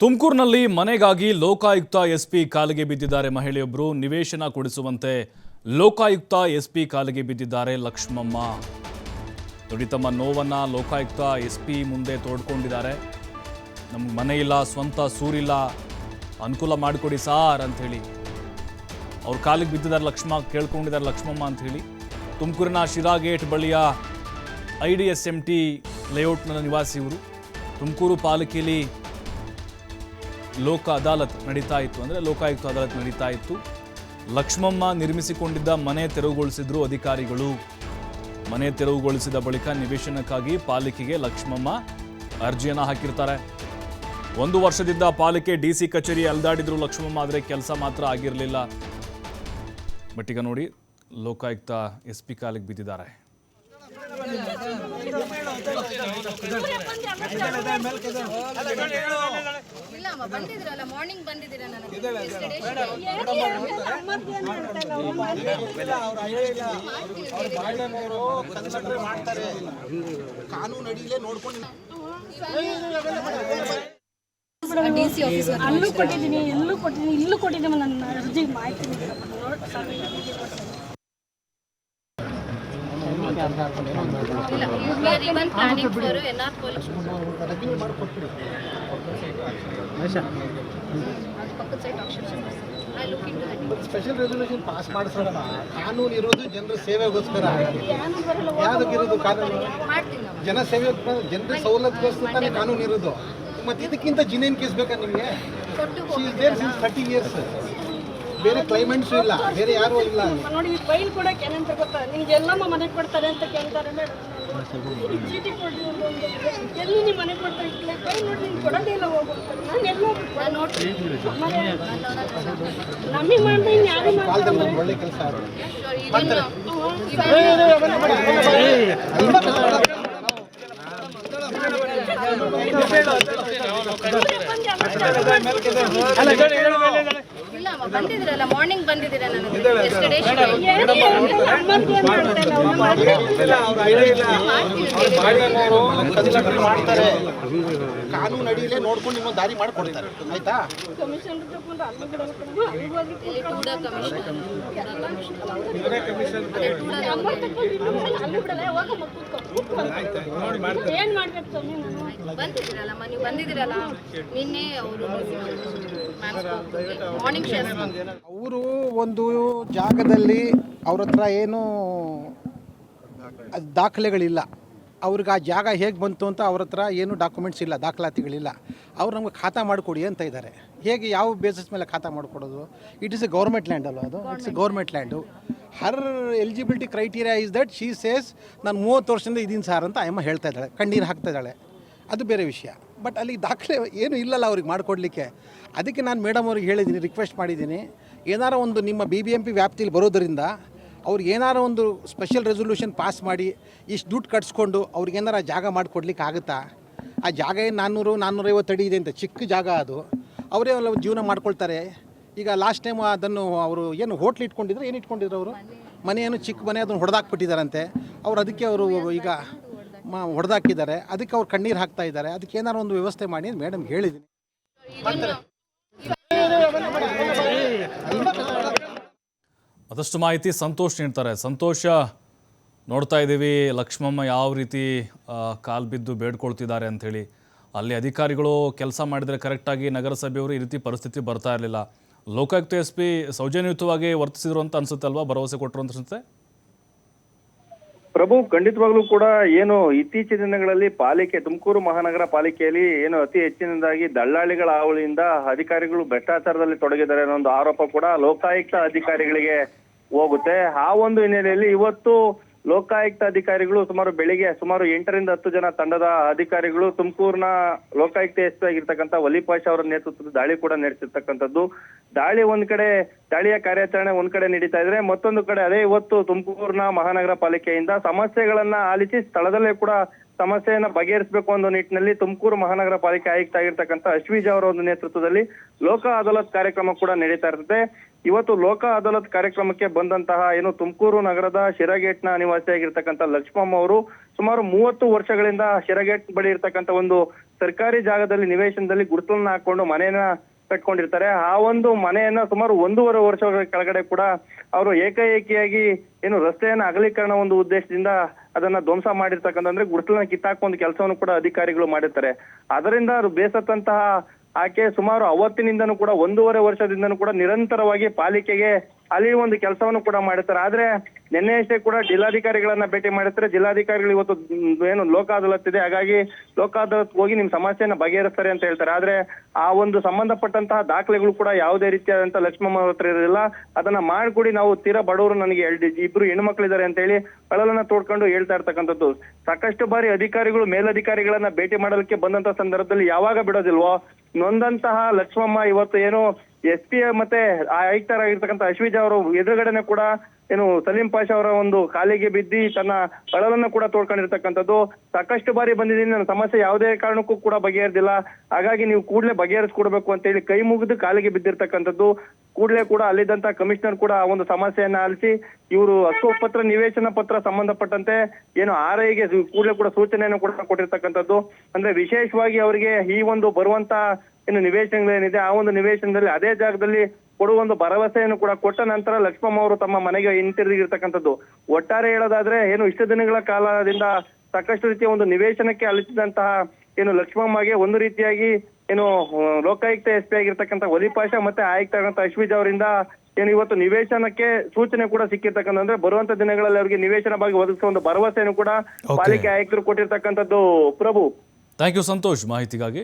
ತುಮಕೂರಿನಲ್ಲಿ ಮನೆಗಾಗಿ ಲೋಕಾಯುಕ್ತ ಎಸ್ಪಿ ಕಾಲಿಗೆ ಬಿದ್ದಿದ್ದಾರೆ ಮಹಿಳೆಯೊಬ್ಬರು ನಿವೇಶನ ಕೊಡಿಸುವಂತೆ ಲೋಕಾಯುಕ್ತ ಎಸ್ಪಿ ಕಾಲಿಗೆ ಬಿದ್ದಿದ್ದಾರೆ ಲಕ್ಷ್ಮಮ್ಮ. ನೋಡಿ ತಮ್ಮ ನೋವನ್ನ ಲೋಕಾಯುಕ್ತ ಎಸ್ಪಿ ಮುಂದೆ ತೋಡ್ಕೊಂಡಿದ್ದಾರೆ. ನಮ್ಗೆ ಮನೆ ಇಲ್ಲ, ಸ್ವಂತ ಸೂರಿಲ್ಲ, ಅನುಕೂಲ ಮಾಡಿಕೊಡಿ ಸಾರ್ ಅಂಥೇಳಿ. ಅವ್ರ ಕಾಲಿಗೆ ಬಿದ್ದಿದ್ದಾರೆ ಲಕ್ಷ್ಮ, ಕೇಳ್ಕೊಂಡಿದ್ದಾರೆ ಲಕ್ಷ್ಮಮ್ಮ ಅಂತ ಹೇಳಿ ತುಮಕೂರಿನ ಶಿರಾ ಗೇಟ್ ಬಳಿಯ I D S M T ಲೇಔಟ್ನ ನಿವಾಸಿ ಇವರು ತುಮಕೂರು ಪಾಲಿಕೆಯಲ್ಲಿ ಲೋಕ ಅದಾಲತ್ ನಡೀತಾ ಇತ್ತು ಅಂದರೆ ಲೋಕಾಯುಕ್ತ ಅದಾಲತ್ ನಡೀತಾ ಇತ್ತು. ಲಕ್ಷ್ಮಮ್ಮ ನಿರ್ಮಿಸಿಕೊಂಡಿದ್ದ ಮನೆ ತೆರವುಗೊಳಿಸಿದ್ರು ಅಧಿಕಾರಿಗಳು. ಮನೆ ತೆರವುಗೊಳಿಸಿದ ಬಳಿಕ ನಿವೇಶನಕ್ಕಾಗಿ ಪಾಲಿಕೆಗೆ ಲಕ್ಷ್ಮಮ್ಮ ಅರ್ಜಿಯನ್ನು ಹಾಕಿರ್ತಾರೆ. ಒಂದು ವರ್ಷದಿಂದ ಪಾಲಿಕೆ ಡಿ ಸಿ ಕಚೇರಿ ಅಲ್ದಾಡಿದ್ರು ಲಕ್ಷ್ಮಮ್ಮ, ಆದರೆ ಕೆಲಸ ಮಾತ್ರ ಆಗಿರಲಿಲ್ಲ. ಬಟ್ ಈಗ ನೋಡಿ, ಲೋಕಾಯುಕ್ತ ಎಸ್ ಪಿ ಕಾಲಿಗೆ ಬಿದ್ದಿದ್ದಾರೆ. ಕಾನೂನು ನೋಡ್ಕೊಂಡು ಅಲ್ಲೂ ಕೊಟ್ಟಿದ್ದೀನಿ ಎಲ್ಲೂ ಕೊಟ್ಟಿದ್ದೀನಿ ಇಲ್ಲೂ ಕೊಟ್ಟಿದ್ದೀನಿ ನನ್ನ ಅರ್ಜಿ ಮಾಹಿತಿ ಸ್ಪೆಷಲ್ ರೆಸಲ್ಯೂಷನ್ ಪಾಸ್ ಮಾಡಿಸೋಣ ಕಾನೂನು ಇರೋದು ಜನರ ಸೇವೆಗೋಸ್ಕರ. ಯಾವ್ದಕ್ಕಿರೋದು ಕಾನೂನು? ಜನ ಸೇವೆ, ಜನರ ಸವಲತ್ತುಗೋಸ್ಕರ ಕಾನೂನು ಇರೋದು. ಮತ್ತೆ ಇದಕ್ಕಿಂತ ಜಿನೇನ್ ಕೇಸ್ ಬೇಕಾ ನಿಮಗೆ? ಥರ್ಟಿ ಇಯರ್ಸ್ ಬೇರೆ ಕ್ಲೈಮೆಂಟ್ಸ್ ಇಲ್ಲ ಬೇರೆ ಯಾರು ಇಲ್ಲ ನೋಡಿ ಫೈಲ್ ಕೊಡಕ್ಕೆ ಏನಂತ ಗೊತ್ತಾ ನಿಮ್ಗೆ ಎಲ್ಲಮ್ಮ ಮನೆ ಕೊಡ್ತಾರೆ ಅಂತ ಕೇಳ್ತಾರೆ ಮೇಡಮ್ ಈ ಚೀಟಿ ಕೊಡ್ರಿ ಒಂದು ಒಂದು. ಎಲ್ಲಿ ನೀವು ಮನೆ ನೋಡಿ ಕೊಡೋದೇ ಇಲ್ಲ ನಾನು ಎಲ್ಲೋ ನಾನು ನೋಡ್ತೀನಿ ನಮಗೆ ಮಾಡಿದ್ರೆ ಇನ್ನು ಯಾರು ಮಾಡ್ತಾರೆ ಕಾಲದಲ್ಲಿ ಒಂದು ಒಳ್ಳೆ ಕೆಲಸ ಬಂದಿದ್ರಲ್ಲ ಮಾರ್ನಿಂಗ್ ಬಂದಿದ್ದೀರ ನನಗೆ? ಎಸ್ಟರ್ಡೇ ಮಾಡ್ತಾರೆ. ಕಾನೂನು ಅಡಿಯಲ್ಲೇ ನೋಡ್ಕೊಂಡು ನಿಮ್ಮ ದಾರಿ ಮಾಡ್ಕೊಡ್ತಾರೆ. ಆಯ್ತಾ? ಬಂದಿದ್ದೀರಲ್ಲ ನೀವು ಬಂದಿದ್ದೀರಲ್ಲ? ನಿನ್ನೆ ಅವರು ಮಾರ್ನಿಂಗ್ ಶೇರ್ ಅವರು ಒಂದು ಜಾಗದಲ್ಲಿ ಅವ್ರ ಹತ್ರ ಏನು ದಾಖಲೆಗಳಿಲ್ಲ. ಅವ್ರಿಗೆ ಆ ಜಾಗ ಹೇಗೆ ಬಂತು ಅಂತ ಅವ್ರ ಹತ್ರ ಏನು ಡಾಕ್ಯುಮೆಂಟ್ಸ್ ಇಲ್ಲ ದಾಖಲಾತಿಗಳಿಲ್ಲ. ಅವ್ರು ನಮ್ಗೆ ಖಾತಾ ಮಾಡಿಕೊಡಿ ಅಂತ ಇದ್ದಾರೆ. ಹೇಗೆ ಯಾವ ಬೇಸಿಸ್ ಮೇಲೆ ಖಾತಾ ಮಾಡಿಕೊಡೋದು? It is a government land ಅಲ್ವಾ ಅದು? It's a government land her eligibility criteria is that she says ನಾನು ಮೂವತ್ತು ವರ್ಷದಿಂದ ಇದೀನಿ ಸರ್ ಅಂತ ಅಮ್ಮ ಹೇಳ್ತಾ ಇದ್ದಾಳೆ ಕಣ್ಣೀರು ಹಾಕ್ತಾ ಇದ್ದಾಳೆ. ಅದು ಬೇರೆ ವಿಷಯ. ಬಟ್ ಅಲ್ಲಿ ದಾಖಲೆ ಏನು ಇಲ್ಲಲ್ಲ ಅವ್ರಿಗೆ ಮಾಡಿಕೊಡ್ಲಿಕ್ಕೆ. ಅದಕ್ಕೆ ನಾನು ಮೇಡಮ್ ಅವ್ರಿಗೆ ಹೇಳಿದ್ದೀನಿ ರಿಕ್ವೆಸ್ಟ್ ಮಾಡಿದ್ದೀನಿ ಏನಾರ ಒಂದು ನಿಮ್ಮ ಬಿ ಬಿ ಎಂ ಪಿ ವ್ಯಾಪ್ತಿಯಲ್ಲಿ ಬರೋದರಿಂದ ಅವ್ರಿಗೆ ಏನಾರ ಒಂದು ಸ್ಪೆಷಲ್ ರೆಸೊಲ್ಯೂಷನ್ ಪಾಸ್ ಮಾಡಿ ಇಷ್ಟು ದುಡ್ಡು ಕಟ್ಸ್ಕೊಂಡು ಅವ್ರಿಗೆ ಏನಾರ ಜಾಗ ಮಾಡಿಕೊಡ್ಲಿಕ್ಕೆ ಆಗುತ್ತಾ? ಆ ಜಾಗ ಏನು ನಾನ್ನೂರು ನಾನ್ನೂರೈವತ್ತು ಅಡಿ ಇದೆ ಅಂತ, ಚಿಕ್ಕ ಜಾಗ ಅದು. ಅವರೇ ಎಲ್ಲ ಜೀವನ ಮಾಡ್ಕೊಳ್ತಾರೆ. ಈಗ ಲಾಸ್ಟ್ ಟೈಮ್ ಅದನ್ನು ಅವರು ಏನು ಹೋಟ್ಲ್ ಇಟ್ಕೊಂಡಿದ್ರು ಏನು ಇಟ್ಕೊಂಡಿದ್ರು ಅವರು? ಮನೆಯನ್ನು ಚಿಕ್ಕ ಮನೆ ಅದನ್ನು ಹೊಡೆದಾಕ್ಬಿಟ್ಟಿದ್ದಾರಂತೆ. ಅವ್ರು ಅದಕ್ಕೆ ಅವರು ಈಗ ಮಾ ಹೊಡೆದಾಕಿದ್ದಾರೆ ಅದಕ್ಕೆ ಅವ್ರು ಕಣ್ಣೀರು ಹಾಕ್ತಾ ಇದ್ದಾರೆ. ಅದಕ್ಕೆ ಏನಾರು ಒಂದು ವ್ಯವಸ್ಥೆ ಮಾಡಿ ಮೇಡಮ್ ಹೇಳಿದ್ದೀನಿ ಅದಷ್ಟು ಮಾಹಿತಿ ಸಂತೋಷ್ ನೀಡ್ತಾರೆ. ಸಂತೋಷ ನೋಡ್ತಾ ಇದ್ದೀವಿ. ಲಕ್ಷ್ಮಮ್ಮ ಯಾವ ರೀತಿ ಕಾಲು ಬಿದ್ದು ಬೇಡ್ಕೊಳ್ತಿದ್ದಾರೆ ಅಂಥೇಳಿ. ಅಲ್ಲಿ ಅಧಿಕಾರಿಗಳು ಕೆಲಸ ಮಾಡಿದರೆ ಕರೆಕ್ಟಾಗಿ ನಗರಸಭೆಯವರು ಈ ರೀತಿ ಪರಿಸ್ಥಿತಿ ಬರ್ತಾ ಇರಲಿಲ್ಲ. ಲೋಕಾಯುಕ್ತ ಎಸ್ ಪಿ ಸೌಜನ್ಯಯುತವಾಗಿ ವರ್ತಿಸಿದ್ರು ಅಂತ ಅನ್ಸುತ್ತೆ ಅಲ್ವಾ? ಭರವಸೆ ಕೊಟ್ಟರು ಅಂತ ಅನ್ಸುತ್ತೆ? ಪ್ರಭು, ಖಂಡಿತವಾಗ್ಲೂ ಕೂಡ ಏನು ಇತ್ತೀಚಿನ ದಿನಗಳಲ್ಲಿ ಪಾಲಿಕೆ, ತುಮಕೂರು ಮಹಾನಗರ ಪಾಲಿಕೆಯಲ್ಲಿ ಏನು ಅತಿ ಹೆಚ್ಚಿನದಾಗಿ ದಳ್ಳಾಳಿಗಳ ಹಾವಳಿಯಿಂದ ಅಧಿಕಾರಿಗಳು ಭ್ರಷ್ಟಾಚಾರದಲ್ಲಿ ತೊಡಗಿದ್ದಾರೆ ಅನ್ನೋ ಒಂದು ಆರೋಪ ಕೂಡ ಲೋಕಾಯುಕ್ತ ಅಧಿಕಾರಿಗಳಿಗೆ ಹೋಗುತ್ತೆ. ಆ ಒಂದು ಹಿನ್ನೆಲೆಯಲ್ಲಿ ಇವತ್ತು ಲೋಕಾಯುಕ್ತ ಅಧಿಕಾರಿಗಳು ಸುಮಾರು ಬೆಳಿಗ್ಗೆ ಸುಮಾರು ಎಂಟರಿಂದ ಹತ್ತು ಜನ ತಂಡದ ಅಧಿಕಾರಿಗಳು ತುಮಕೂರಿನ ಲೋಕಾಯುಕ್ತ ಎಸ್ ಆಗಿರ್ತಕ್ಕಂಥ ವಲಿಪಾಷ ಅವರ ನೇತೃತ್ವದ ದಾಳಿ ಕೂಡ ನಡೆಸಿರ್ತಕ್ಕಂಥದ್ದು. ದಾಳಿ ಒಂದ್ ಕಡೆ, ದಾಳಿಯ ಕಾರ್ಯಾಚರಣೆ ಒಂದ್ ಕಡೆ ನಡೀತಾ ಇದ್ರೆ ಮತ್ತೊಂದು ಕಡೆ ಅದೇ ಇವತ್ತು ತುಮಕೂರಿನ ಮಹಾನಗರ ಪಾಲಿಕೆಯಿಂದ ಸಮಸ್ಯೆಗಳನ್ನ ಆಲಿಸಿ ಸ್ಥಳದಲ್ಲೇ ಕೂಡ ಸಮಸ್ಯೆಯನ್ನ ಬಗೆಹರಿಸಬೇಕು ಅನ್ನೋ ನಿಟ್ಟಿನಲ್ಲಿ ತುಮಕೂರು ಮಹಾನಗರ ಪಾಲಿಕೆ ಆಯುಕ್ತ ಆಗಿರ್ತಕ್ಕಂಥ ಅಶ್ವಿಜ್ ಅವರ ಒಂದು ನೇತೃತ್ವದಲ್ಲಿ ಲೋಕ ಅದಾಲತ್ ಕಾರ್ಯಕ್ರಮ ಕೂಡ ನಡೀತಾ ಇರ್ತದೆ. ಇವತ್ತು ಲೋಕ ಅದಾಲತ್ ಕಾರ್ಯಕ್ರಮಕ್ಕೆ ಬಂದಂತಹ ಏನು ತುಮಕೂರು ನಗರದ ಶಿರಗೇಟ್ನ ನಿವಾಸಿಯಾಗಿರ್ತಕ್ಕಂಥ ಲಕ್ಷ್ಮಮ್ಮ ಅವರು ಸುಮಾರು ಮೂವತ್ತು ವರ್ಷಗಳಿಂದ ಶಿರಗೇಟ್ ಬಳಿ ಇರ್ತಕ್ಕಂಥ ಒಂದು ಸರ್ಕಾರಿ ಜಾಗದಲ್ಲಿ ನಿವೇಶನದಲ್ಲಿ ಗುರುತನ್ನ ಹಾಕೊಂಡು ಮನೆಯನ್ನ ಕಟ್ಕೊಂಡಿರ್ತಾರೆ. ಆ ಒಂದು ಮನೆಯನ್ನ ಸುಮಾರು ಒಂದೂವರೆ ವರ್ಷಗಳ ಕೆಳಗಡೆ ಕೂಡ ಅವರು ಏಕಾಏಕಿಯಾಗಿ ಏನು ರಸ್ತೆಯನ್ನ ಅಗಲೀಕರಣ ಒಂದು ಉದ್ದೇಶದಿಂದ ಅದನ್ನ ಧ್ವಂಸ ಮಾಡಿರ್ತಕ್ಕಂಥ ಅಂದ್ರೆ ಗುರುತಲನ್ನ ಕಿತ್ತಾಕೋ ಒಂದು ಕೆಲಸವನ್ನು ಕೂಡ ಅಧಿಕಾರಿಗಳು ಮಾಡಿರ್ತಾರೆ. ಅದರಿಂದ ಅವರು ಬೇಸತ್ತಂತಹ ಆಕೆ ಸುಮಾರು ಅವತ್ತಿನಿಂದನೂ ಕೂಡ ಒಂದೂವರೆ ವರ್ಷದಿಂದನೂ ಕೂಡ ನಿರಂತರವಾಗಿ ಪಾಲಿಕೆಗೆ ಅಲ್ಲಿ ಒಂದು ಕೆಲಸವನ್ನು ಕೂಡ ಮಾಡಿರ್ತಾರೆ ಆದ್ರೆ ನಿನ್ನೆ ಅಷ್ಟೇ ಕೂಡ ಜಿಲ್ಲಾಧಿಕಾರಿಗಳನ್ನ ಭೇಟಿ ಮಾಡಿರ್ತಾರೆ ಜಿಲ್ಲಾಧಿಕಾರಿಗಳು ಇವತ್ತು ಏನು ಲೋಕ ಅದಾಲತ್ ಇದೆ ಹಾಗಾಗಿ ಲೋಕ ಅದಾಲತ್ ಹೋಗಿ ನಿಮ್ ಸಮಸ್ಯೆಯನ್ನ ಬಗೆಹರಿಸ್ತಾರೆ ಅಂತ ಹೇಳ್ತಾರೆ. ಆದ್ರೆ ಆ ಒಂದು ಸಂಬಂಧಪಟ್ಟಂತಹ ದಾಖಲೆಗಳು ಕೂಡ ಯಾವುದೇ ರೀತಿಯಾದಂತಹ ಲಕ್ಷ್ಮಮ್ಮ ಹತ್ರ ಇರಲಿಲ್ಲ ಅದನ್ನ ಮಾಡ್ಕೊಡಿ. ನಾವು ತೀರಾ ಬಡವರು ನನಗೆ ಇಬ್ರು ಹೆಣ್ಮಕ್ಳಿದ್ದಾರೆ ಅಂತ ಹೇಳಿ ಕಳಲನ್ನ ತೋಡ್ಕೊಂಡು ಹೇಳ್ತಾ ಇರ್ತಕ್ಕಂಥದ್ದು. ಸಾಕಷ್ಟು ಬಾರಿ ಅಧಿಕಾರಿಗಳು, ಮೇಲಧಿಕಾರಿಗಳನ್ನ ಭೇಟಿ ಮಾಡಲಿಕ್ಕೆ ಬಂದಂತ ಸಂದರ್ಭದಲ್ಲಿ ಯಾವಾಗ ಬಿಡೋದಿಲ್ವೋ? ನೊಂದಂತಹ ಲಕ್ಷ್ಮಮ್ಮ ಇವತ್ತು ಏನು ಎಸ್ ಪಿ ಮತ್ತೆ ಆಯುಕ್ತರಾಗಿರ್ತಕ್ಕಂಥ ಅಶ್ವಿಜ್ ಅವರು ಎದುರುಗಡೆನೆ ಕೂಡ ಏನು ಸಲೀಂ ಪಾಷಾ ಅವರ ಒಂದು ಕಾಲಿಗೆ ಬಿದ್ದಿ ತನ್ನ ಅಳಲನ್ನ ಕೂಡ ತೋಡ್ಕೊಂಡಿರ್ತಕ್ಕಂಥದ್ದು. ಸಾಕಷ್ಟು ಬಾರಿ ಬಂದಿದ್ದೀನಿ. ನನ್ನ ಸಮಸ್ಯೆ ಯಾವುದೇ ಕಾರಣಕ್ಕೂ ಕೂಡ ಬಗೆಹರಿದಿಲ್ಲ. ಹಾಗಾಗಿ ನೀವು ಕೂಡಲೇ ಬಗೆಹರಿಸ್ಕೊಡ್ಬೇಕು ಅಂತ ಹೇಳಿ ಕೈ ಮುಗಿದು ಕಾಲಿಗೆ ಬಿದ್ದಿರ್ತಕ್ಕಂಥದ್ದು. ಕೂಡಲೇ ಕೂಡ ಅಲ್ಲಿದ್ದಂತ ಕಮಿಷನರ್ ಕೂಡ ಒಂದು ಸಮಸ್ಯೆಯನ್ನ ಆಲಿಸಿ ಇವರು ಹಕ್ಕುಪತ್ರ ನಿವೇಶನ ಪತ್ರ ಸಂಬಂಧಪಟ್ಟಂತೆ ಏನು ಆರ್ ಐಗೆ ಕೂಡಲೇ ಕೂಡ ಸೂಚನೆಯನ್ನು ಕೂಡ ಕೊಟ್ಟಿರ್ತಕ್ಕಂಥದ್ದು. ಅಂದ್ರೆ ವಿಶೇಷವಾಗಿ ಅವರಿಗೆ ಈ ಒಂದು ಬರುವಂತ ಏನು ನಿವೇಶನಗಳೇನಿದೆ ಆ ಒಂದು ನಿವೇಶನದಲ್ಲಿ ಅದೇ ಜಾಗದಲ್ಲಿ ಕೊಡುವ ಒಂದು ಭರವಸೆಯನ್ನು ಕೂಡ ಕೊಟ್ಟ ನಂತರ ಲಕ್ಷ್ಮಮ್ಮ ಅವರು ತಮ್ಮ ಮನೆಗೆ ಹಿಂತಿರುಗಿರ್ತಕ್ಕಂಥದ್ದು. ಒಟ್ಟಾರೆ ಹೇಳೋದಾದ್ರೆ ಏನು ಇಷ್ಟು ದಿನಗಳ ಕಾಲದಿಂದ ಸಾಕಷ್ಟು ರೀತಿಯ ಒಂದು ನಿವೇಶನಕ್ಕೆ ಅಲಿಸಿದಂತಹ ಏನು ಲಕ್ಷ್ಮಮ್ಮಗೆ ಒಂದು ರೀತಿಯಾಗಿ ಏನು ಲೋಕಾಯುಕ್ತ ಎಸ್ ಪಿ ಆಗಿರ್ತಕ್ಕಂಥ ಒಲಿಪಾಷ ಮತ್ತೆ ಆಯುಕ್ತ ಆಗಂತ ಅಶ್ವಿಜ್ ಅವರಿಂದ ಏನು ಇವತ್ತು ನಿವೇಶನಕ್ಕೆ ಸೂಚನೆ ಕೂಡ ಸಿಕ್ಕಿರ್ತಕ್ಕಂಥ ಅಂದ್ರೆ ಬರುವಂತ ದಿನಗಳಲ್ಲಿ ಅವರಿಗೆ ನಿವೇಶನ ಬಗ್ಗೆ ಒದಗಿಸುವ ಒಂದು ಭರವಸೆಯನ್ನು ಕೂಡ ಪಾಲಿಕೆ ಆಯುಕ್ತರು ಕೊಟ್ಟಿರ್ತಕ್ಕಂಥದ್ದು ಪ್ರಭು. ಥ್ಯಾಂಕ್ ಯು ಸಂತೋಷ್ ಮಾಹಿತಿಗಾಗಿ